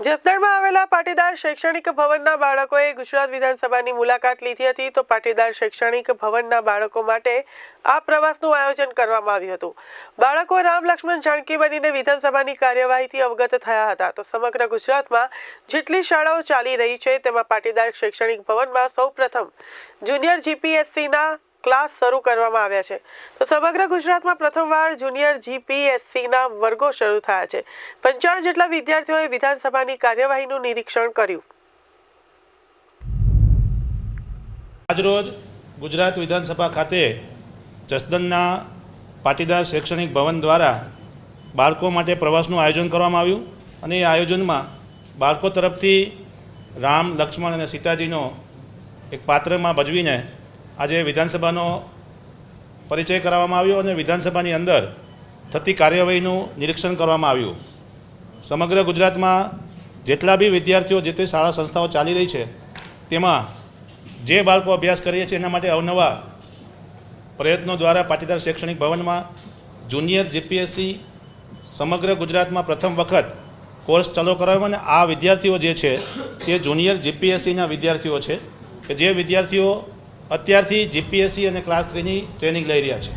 જસદણમાં આવેલા પાટીદાર શૈક્ષણિક ભવનના બાળકોએ ગુજરાત વિધાનસભાની મુલાકાત લીધી હતી તો પાટીદાર શૈક્ષણિક ભવનના બાળકો માટે આ પ્રવાસનું આયોજન કરવામાં આવ્યું હતું. બાળકો રામ લક્ષ્મણ જાનકી બનીને વિધાનસભાની કાર્યવાહીથી અવગત થયા હતા. તો સમગ્ર ગુજરાતમાં જેટલી શાળાઓ ચાલી રહી છે તેમાં પાટીદાર શૈક્ષણિક ભવનમાં સૌપ્રથમ જુનિયર જીપીએસસીના ક્લાસ શરૂ કરવામાં આવ્યા છે. તો સમગ્ર ગુજરાતમાં પ્રથમવાર જુનિયર જીપીએસસીના વર્ગો શરૂ થયા છે. પંચાવન જેટલા વિદ્યાર્થીઓએ વિધાનસભાની કાર્યવાહીનું નિરીક્ષણ કર્યું. આજરોજ ગુજરાત વિધાનસભા ખાતે જસદનના પાટીદાર શૈક્ષણિક ભવન દ્વારા બાળકો માટે પ્રવાસનું આયોજન કરવામાં આવ્યું અને એ આયોજનમાં બાળકો તરફથી રામ, લક્ષ્મણ અને સીતાજીનો એક પાત્રમાં ભજવીને આજે વિધાનસભાનો પરિચય કરાવવામાં આવ્યો અને વિધાનસભાની અંદર થતી કાર્યવાહીનું નિરીક્ષણ કરવામાં આવ્યું. સમગ્ર ગુજરાતમાં જેટલા બી વિદ્યાર્થીઓ જે તે શાળા સંસ્થાઓ ચાલી રહી છે, તેમાં જે બાળકો અભ્યાસ કરીએ છીએ એના માટે અવનવા પ્રયત્નો દ્વારા પાટીદાર શૈક્ષણિક ભવનમાં જુનિયર જીપીએસસી સમગ્ર ગુજરાતમાં પ્રથમ વખત કોર્સ ચાલુ કરાવ્યો અને આ વિદ્યાર્થીઓ જે છે તે જુનિયર જીપીએસસીના વિદ્યાર્થીઓ છે કે જે વિદ્યાર્થીઓ અત્યારથી જીપીએસસી અને ક્લાસ થ્રીની ટ્રેનિંગ લઈ રહ્યા છે.